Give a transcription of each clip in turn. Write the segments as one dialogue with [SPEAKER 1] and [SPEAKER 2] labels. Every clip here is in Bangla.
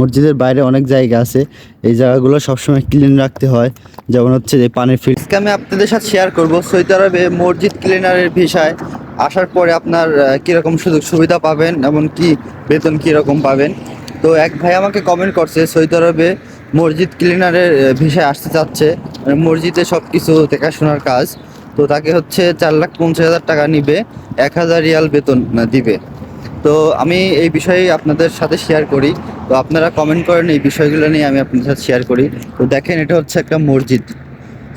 [SPEAKER 1] মসজিদের বাইরে অনেক জায়গা আছে। এই জায়গাগুলো সবসময় ক্লিন রাখতে হয়। যেমন হচ্ছে যে পানির ফিল্টার আমি আপনাদের সাথে শেয়ার করব সৌদি আরবে মসজিদ ক্লিনারের ভিসায়। আসার পরে আপনার কীরকম সুযোগ সুবিধা পাবেন এমন কি বেতন কীরকম পাবেন? তো এক ভাই আমাকে কমেন্ট করছে সৌদি আরবে মসজিদ ক্লিনারের ভিসায় আসতে চাচ্ছে। মানে মসজিদে সব কিছু দেখাশোনার কাজ। তো তাকে হচ্ছে চার লাখ পঞ্চাশ হাজার টাকা নিবে, এক হাজার রিয়াল বেতন দিবে। তো আমি এই বিষয়ে আপনাদের সাথে শেয়ার করি। তো আপনারা কমেন্ট করেন এই বিষয়গুলো নিয়ে আমি আপনাদের সাথে শেয়ার করি। তো দেখেন এটা হচ্ছে একটা মসজিদ।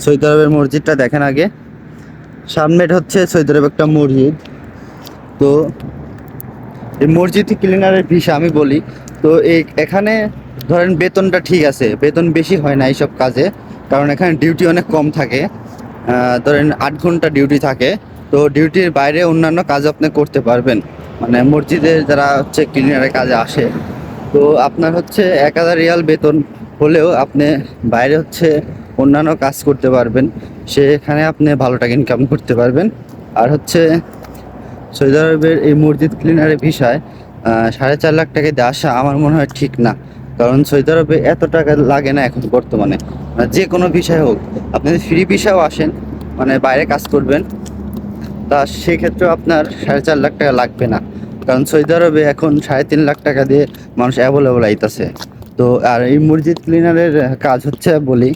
[SPEAKER 1] সৌদি আরবের মসজিদটা দেখেন আগে। সামনে এটা হচ্ছে সৌদি আরব একটা মসজিদ। তো এই মসজিদ ক্লিনারের ভিসা, আমি বলি। তো এই এখানে ধরেন বেতনটা ঠিক আছে, বেতন বেশি হয় না এইসব কাজে। কারণ এখানে ডিউটি অনেক কম থাকে। ধরেন আট ঘণ্টা ডিউটি থাকে। তো ডিউটির বাইরে অন্যান্য কাজ আপনি করতে পারবেন। মানে মসজিদে যারা হচ্ছে ক্লিনারের কাজে আসে, তো আপনার হচ্ছে এক হাজার রিয়াল বেতন হলেও আপনি বাইরে হচ্ছে অন্যান্য কাজ করতে পারবেন। সেখানে আপনি ভালো টাকা ইনকাম করতে পারবেন। আর হচ্ছে সৌদি আরবের এই মসজিদ ক্লিনারের ভিসায় সাড়ে চার লাখ টাকা দিয়ে আসা আমার মনে হয় ঠিক না। কারণ সৌদি আরবে এত টাকা লাগে না এখন বর্তমানে। মানে যে কোনো ভিসায় হোক, আপনি ফ্রি ভিসাও আসেন মানে বাইরে কাজ করবেন তা সেক্ষেত্রেও আপনার সাড়ে চার লাখ টাকা লাগবে না। কারণ সৌদি আরবে এখন সাড়ে তিন লাখ টাকা দিয়ে মানুষ অ্যাভেলেবল আইতাছে। তো আর এই মসজিদ ক্লিনারের কাজ হচ্ছে বলি,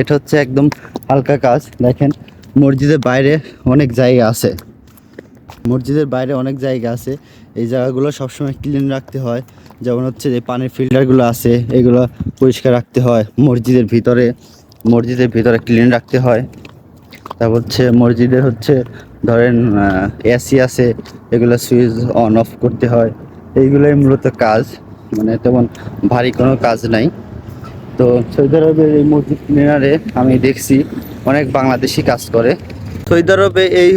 [SPEAKER 1] এটা হচ্ছে একদম হালকা কাজ। দেখেন, মসজিদের বাইরে অনেক জায়গা আছে। মসজিদের বাইরে অনেক জায়গা আছে। এই জায়গাগুলো সবসময় ক্লিন রাখতে হয়। যেমন হচ্ছে যে পানির ফিল্টারগুলো আছে, এগুলো পরিষ্কার রাখতে হয়। মসজিদের ভিতরে মসজিদের ভিতরে ক্লিন রাখতে হয়। তারপর হচ্ছে মসজিদের হচ্ছে ধরেন এসি আছে, এগুলো সুইচ অন, অফ করতে হয়। এইগুলোই মূলত কাজ মানে তেমন ভারী কোনো কাজ নাই। তো সৌদি আরবের এই মসজিদ ক্লিনারে আমি দেখছি, অনেক বাংলাদেশি কাজ করে। সৌদি আরবে এই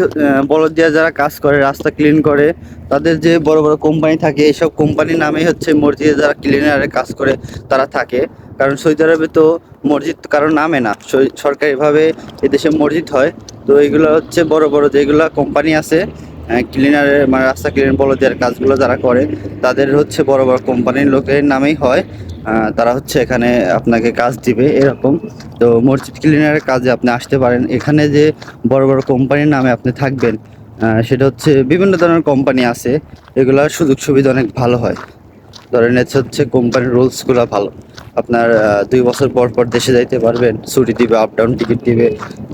[SPEAKER 1] বলদিয়া যারা কাজ করে, রাস্তা ক্লিন করে, তাদের যে বড় বড় কোম্পানি থাকে এইসব কোম্পানির নামেই হচ্ছে মসজিদে যারা ক্লিনারে কাজ করে, তারা থাকে। কারণ সৌদি আরবে তো মসজিদ কারও নামে না। সরকারিভাবে এদেশে মসজিদ হয়। তো এগুলো হচ্ছে বড় বড় যেগুলো কোম্পানি আছে ক্লিনারের মানে রাস্তা ক্লিন বলদিয়ার কাজগুলো যারা করে, তাদের হচ্ছে বড় বড় কোম্পানির লোকের নামেই হয়। তারা হচ্ছে এখানে আপনাকে কাজ দিবে এরকম। তো মসজিদ ক্লিনারের কাজে আপনি আসতে পারেন। এখানে যে বড় বড় কোম্পানির নামে আপনি থাকবেন সেটা হচ্ছে বিভিন্ন ধরনের কোম্পানি আছে। এগুলোর সুযোগ সুবিধা অনেক ভালো হয়। ধরেন হচ্ছে কোম্পানির রুলসগুলো ভালো। আপনার দুই বছর পর পর দেশে যাইতে পারবেন, ছুটি দিবে আপ ডাউন টিকিট দিবে,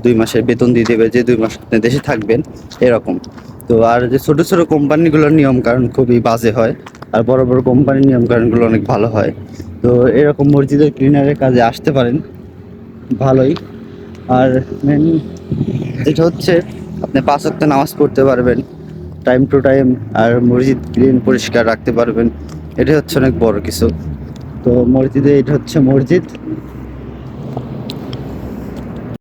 [SPEAKER 1] দুই মাসের বেতন দিয়ে দেবে, যে দুই মাস আপনি দেশে থাকবেন, এরকম। তো আর যে ছোটো ছোটো কোম্পানিগুলোর নিয়ম কারণ খুবই বাজে হয়, আর বড় বড় কোম্পানির নিয়ম কারণগুলো অনেক ভালো হয়। তো এরকম মসজিদের ক্লিনারের কাজে আসতে পারেন, ভালোই। আর মেন যেটা হচ্ছে, আপনি পাঁচ ওয়াক্ত নামাজ পড়তে পারবেন টাইম টু টাইম আর মসজিদ ক্লিন পরিষ্কার রাখতে পারবেন। এটা হচ্ছে অনেক বড় কিছু। তো মসজিদে এটা হচ্ছে মসজিদ।